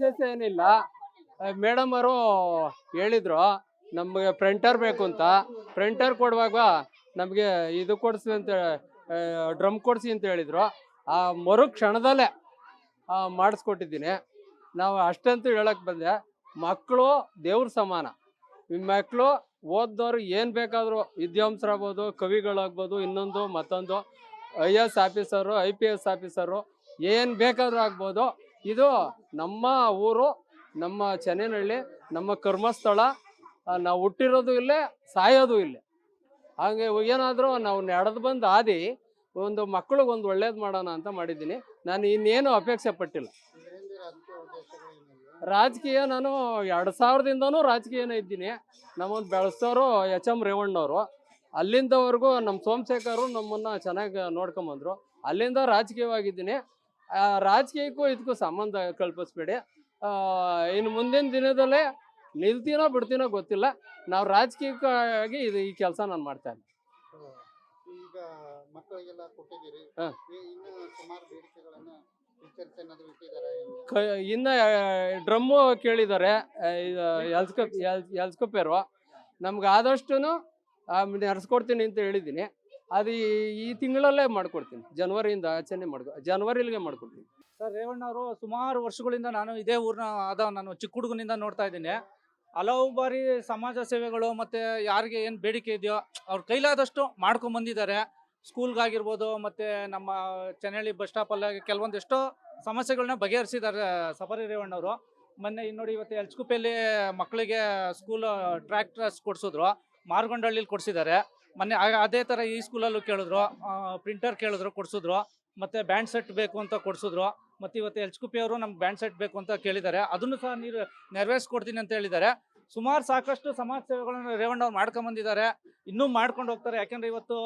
ವಿಶೇಷ ಏನಿಲ್ಲ. ಮೇಡಮ್ ಅವರು ಹೇಳಿದ್ರು, ನಮಗೆ ಪ್ರಿಂಟರ್ ಬೇಕು ಅಂತ. ಪ್ರಿಂಟರ್ ಕೊಡುವಾಗ ನಮಗೆ ಇದು ಕೊಡಿಸಿ ಅಂತ ಡ್ರಮ್ ಕೊಡಿಸಿ ಅಂತ ಹೇಳಿದ್ರು. ಆ ಮರು ಕ್ಷಣದಲ್ಲೇ ಮಾಡಿಸ್ಕೊಟ್ಟಿದ್ದೀನಿ. ನಾವು ಅಷ್ಟಂತೂ ಹೇಳಕ್ ಬಂದೆ, ಮಕ್ಕಳು ದೇವ್ರ ಸಮಾನ. ಮಕ್ಕಳು ಓದ್ದವ್ರು ಏನು ಬೇಕಾದರೂ, ವಿದ್ವಾಂಸರಾಗ್ಬೋದು, ಕವಿಗಳಾಗ್ಬೋದು, ಇನ್ನೊಂದು ಮತ್ತೊಂದು, I S officer, I P S officer, ಏನು ಬೇಕಾದರೂ ಆಗ್ಬೋದು. ಇದು ನಮ್ಮ ಊರು, ನಮ್ಮ ಚೆನ್ನೈನಹಳ್ಳಿ, ನಮ್ಮ ಕರ್ಮಸ್ಥಳ. ನಾವು ಹುಟ್ಟಿರೋದು ಇಲ್ಲೇ, ಸಾಯೋದು ಇಲ್ಲೇ. ಹಾಗೆ ಏನಾದರೂ ನಾವು ನಡೆದು ಬಂದು ಆದಿ ಒಂದು ಮಕ್ಕಳಿಗೆ ಒಂದು ಒಳ್ಳೇದು ಮಾಡೋಣ ಅಂತ ಮಾಡಿದ್ದೀನಿ. ನಾನು ಇನ್ನೇನು ಅಪೇಕ್ಷೆ ಪಟ್ಟಿಲ್ಲ. ರಾಜಕೀಯ ನಾನು ಎರಡು ಸಾವಿರದಿಂದನೂ ರಾಜಕೀಯನೇ ಇದ್ದೀನಿ. ನಮ್ಮನ್ನು ಬೆಳೆಸೋರು ಎಚ್ ಎಂ ರೇವಣ್ಣವರು. ಅಲ್ಲಿಂದವರೆಗೂ ನಮ್ಮ ಸೋಮಶೇಖರು ನಮ್ಮನ್ನು ಚೆನ್ನಾಗಿ ನೋಡ್ಕೊಂಬಂದರು. ಅಲ್ಲಿಂದ ರಾಜಕೀಯವಾಗಿದ್ದೀನಿ. ರಾಜಕೀಯಕ್ಕೂ ಇದಕ್ಕೂ ಸಂಬಂಧ ಕಲ್ಪಿಸ್ಬೇಡಿ. ಇನ್ನು ಮುಂದಿನ ದಿನದಲ್ಲೇ ನಿಲ್ತೀನೋ ಬಿಡ್ತೀನೋ ಗೊತ್ತಿಲ್ಲ. ನಾವು ರಾಜಕೀಯಕ್ಕಾಗಿ ಇದು ಈ ಕೆಲಸ ನಾನು ಮಾಡ್ತಾ ಇದ್ದೀನಿ. ಈಗ ಮಕ್ಕಳಿಗೆಲ್ಲ ಕೊಟ್ಟಿದ್ದೀರಿ. ಇನ್ನು ಸುಮಾರು ಬೇಡಿಕೆಗಳನ್ನ ಇನ್ನು ಡ್ರಮ್ಮು ಕೇಳಿದ್ದಾರೆ. ಎಲ್ಸ್ಕೊಪ್ ಎಲ್ಸ್ಕಪ್ಪೇರು ನಮ್ಗೆ ಆದಷ್ಟು ನಡೆಸ್ಕೊಡ್ತೀನಿ ಅಂತ ಹೇಳಿದ್ದೀನಿ. ಅದು ಈ- ತಿಂಗಳಲ್ಲೇ ಮಾಡ್ಕೊಡ್ತೀನಿ. ಜನವರಿಯಿಂದ ಆಚರಣೆ ಮಾಡ್ಕೊ ಜನವರಿಲಿಗೆ ಮಾಡ್ಕೊಡ್ತೀನಿ. ಸರ್, ರೇವಣ್ಣ ಅವರು ಸುಮಾರು ವರ್ಷಗಳಿಂದ ನಾನು ಇದೇ ಊರಿನ, ಆದ ನಾನು ಚಿಕ್ಕ ಹುಡುಗನಿಂದ ನೋಡ್ತಾ ಇದ್ದೀನಿ. ಹಲವು ಬಾರಿ ಸಮಾಜ ಸೇವೆಗಳು ಮತ್ತೆ ಯಾರಿಗೆ ಏನು ಬೇಡಿಕೆ ಇದೆಯೋ ಅವ್ರ ಕೈಲಾದಷ್ಟು ಮಾಡ್ಕೊಂಡ್ ಬಂದಿದ್ದಾರೆ. ಸ್ಕೂಲ್ಗಾಗಿರ್ಬೋದು ಮತ್ತೆ ನಮ್ಮ ಚೆನ್ನಳ್ಳಿ ಬಸ್ ಸ್ಟಾಪಲ್ಲಿ ಕೆಲವೊಂದೆಷ್ಟೋ ಸಮಸ್ಯೆಗಳನ್ನ ಬಗೆಹರಿಸಿದ್ದಾರೆ ಸಫರಿ ರೇವಣ್ಣ ಅವರು. ಮೊನ್ನೆ ಇನ್ನು ನೋಡಿ ಇವತ್ತು ಎಲ್ಸ್ಕುಪ್ಪೆಯಲ್ಲಿ ಮಕ್ಕಳಿಗೆ ಸ್ಕೂಲ್ ಟ್ರ್ಯಾಕ್ಟರ್ಸ್ ಕೊಡಿಸಿದ್ರು. ಮಾರ್ಗೊಂಡಳ್ಳಿಲಿ ಕೊಡಿಸಿದ್ದಾರೆ. ಮೊನ್ನೆ ಅದೇ ಥರ ಈ ಸ್ಕೂಲಲ್ಲೂ ಕೇಳಿದ್ರು ಪ್ರಿಂಟರ್ ಕೇಳಿದ್ರು, ಕೊಡಿಸಿದ್ರು, ಮತ್ತು ಬ್ಯಾಂಡ್ ಸೆಟ್ ಬೇಕು ಅಂತ ಕೊಡಿಸಿದ್ರು, ಮತ್ತು ಇವತ್ತು ಎಚ್ ಅವರು ನಮ್ಗೆ ಬ್ಯಾಂಡ್ ಸೆಟ್ ಬೇಕು ಅಂತ ಕೇಳಿದ್ದಾರೆ. ಅದನ್ನು ಸಹ ನೀರು ನೆರವೇರಿಸ್ಕೊಡ್ತೀನಿ ಅಂತ ಹೇಳಿದ್ದಾರೆ. ಸುಮಾರು ಸಾಕಷ್ಟು ಸಮಾಜ ಸೇವೆಗಳನ್ನು ರೇವಣ್ಣ ಅವ್ರು ಮಾಡ್ಕೊಂಡ್ ಬಂದಿದ್ದಾರೆ. ಇನ್ನೂ ಮಾಡ್ಕೊಂಡು ಹೋಗ್ತಾರೆ. ಯಾಕೆಂದರೆ ಇವತ್ತು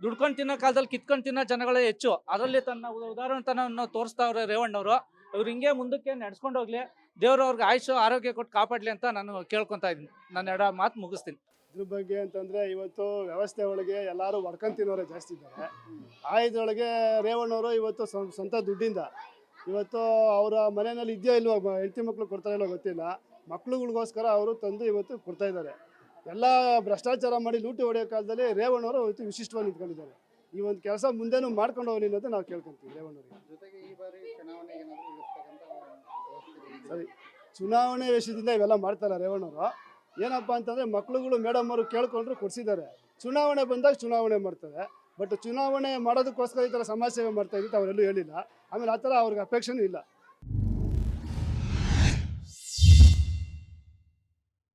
ದುಡ್ಕೊಂಡು ತಿನ್ನೋ ಕಾಲದಲ್ಲಿ ಕಿತ್ಕೊಂಡು ತಿನ್ನೋ ಜನಗಳೇ ಹೆಚ್ಚು. ಅದರಲ್ಲಿ ತನ್ನ ಉದಾಹರಣೆತನವನ್ನು ತೋರಿಸ್ತಾವ್ರೆ ರೇವಣ್ಣವರು ಇವ್ರು ಹಿಂಗೆ ಮುಂದಕ್ಕೆ ನಡ್ಸ್ಕೊಂಡು ಹೋಗ್ಲಿ. ದೇವರು ಅವ್ರಿಗೆ ಆಯುಷು ಆರೋಗ್ಯ ಕೊಟ್ಟು ಕಾಪಾಡಲಿ ಅಂತ ನಾನು ಕೇಳ್ಕೊತಾ ಇದ್ದೀನಿ. ನಾನು ಎರಡು ಮಾತು ಮುಗಿಸ್ತೀನಿ. ಇದ್ರ ಬಗ್ಗೆ ಅಂತಂದ್ರೆ ಇವತ್ತು ವ್ಯವಸ್ಥೆ ಒಳಗೆ ಎಲ್ಲರೂ ತಿನ್ನೋರೆ ಜಾಸ್ತಿ ಇದ್ದಾರೆ. ಆ ಇದ್ರೊಳಗೆ ರೇವಣ್ಣವರು ಇವತ್ತು ಸ್ವ- ಸ್ವಂತ ದುಡ್ಡಿಂದ ಇವತ್ತು ಅವರ ಮನೆಯಲ್ಲಿ ಇದೆಯೋ ಇಲ್ವೋ ಮ- ಹೆಂಡತಿ ಮಕ್ಳು ಕೊಡ್ತಾ ಇಲ್ವೋ ಗೊತ್ತಿಲ್ಲ. ಮಕ್ಳುಗಳಿಗೋಸ್ಕರ ಅವರು ತಂದು ಇವತ್ತು ಕೊಡ್ತಾ ಇದ್ದಾರೆ. ಎಲ್ಲ ಭ್ರಷ್ಟಾಚಾರ ಮಾಡಿ ಲೂಟಿ ಹೊಡೆಯೋ ಕಾಲದಲ್ಲಿ ರೇವಣ್ಣವರು ಇವತ್ತು ವಿಶಿಷ್ಟವಾಗಿ ನಿಂತ್ಕೊಂಡಿದ್ದಾರೆ. ಈ ಒಂದು ಕೆಲಸ ಮುಂದೆನೂ ಮಾಡ್ಕೊಂಡು ಹೋಗಲಿ ಅನ್ನೋದು ನಾವು ಕೇಳ್ಕೊಂತೀವಿ ರೇವಣ್ಣವ್ರಿಗೆ. ಜೊತೆಗೆ ಈ ಬಾರಿ ಚುನಾವಣೆ ಏನಾದ್ರು ಸರಿ. ಚುನಾವಣೆ ವಿಷಯದಿಂದ ಇವೆಲ್ಲ ಮಾಡ್ತಾರೆ ರೇವಣ್ಣವರು. ಏನಪ್ಪ ಅಂತಂದ್ರೆ ಮಕ್ಳುಗಳು ಮೇಡಮ್ ಅವರು ಕೇಳ್ಕೊಂಡ್ರು ಕೊಡ್ಸಿದ್ದಾರೆ. ಚುನಾವಣೆ ಬಂದಾಗ ಚುನಾವಣೆ ಮಾಡ್ತಾರೆ. ಬಟ್ ಚುನಾವಣೆ ಮಾಡೋದಕ್ಕೋಸ್ಕರ ಈ ಥರ ಸಮಾಜ ಸೇವೆ ಮಾಡ್ತಾ ಇದ್ದಿತ್ತು ಅವರೆಲ್ಲೂ ಹೇಳಿಲ್ಲ. ಆಮೇಲೆ ಆ ಥರ ಅವ್ರಿಗೆ ಅಪೇಕ್ಷೆನೂ ಇಲ್ಲ.